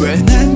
왜 난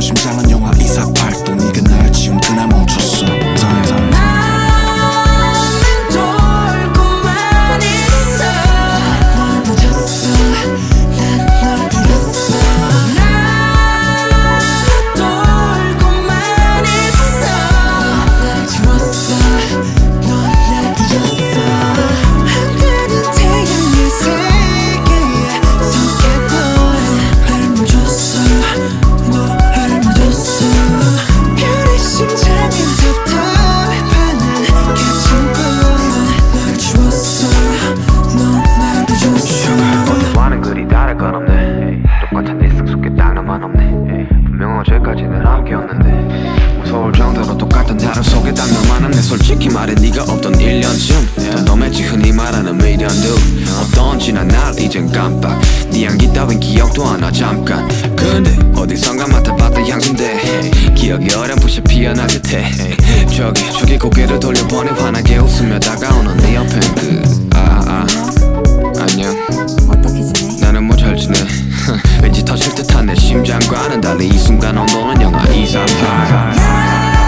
심장은 영하 248도 네가 날 지운 그날 멈춰 솔직히 말해 네가 없던 1년쯤 덤덤했지 흔히 말하는 미련도 어떤지 난날 이젠 깜빡 네 향기 따윈 기억도 하나 잠깐. 근데 어디선가 맡아봤던 향수인데 기억이 어렴풋이 피어나듯 해 저기 저기 고개를 돌려보내 환하게 웃으며 다가오는 네 옆엔 그 아아 아, 안녕. 어떻게 지내? 나는 뭐 잘 지내? 왠지 터질 듯한 내 심장과는 달리 이 순간 온도는 영하 238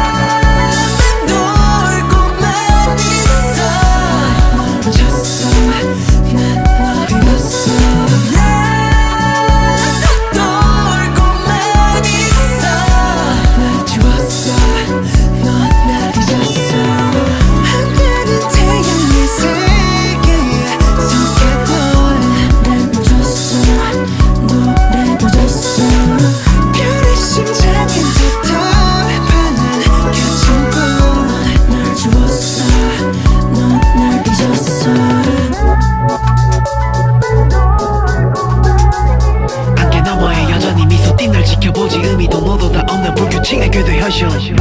그대 현실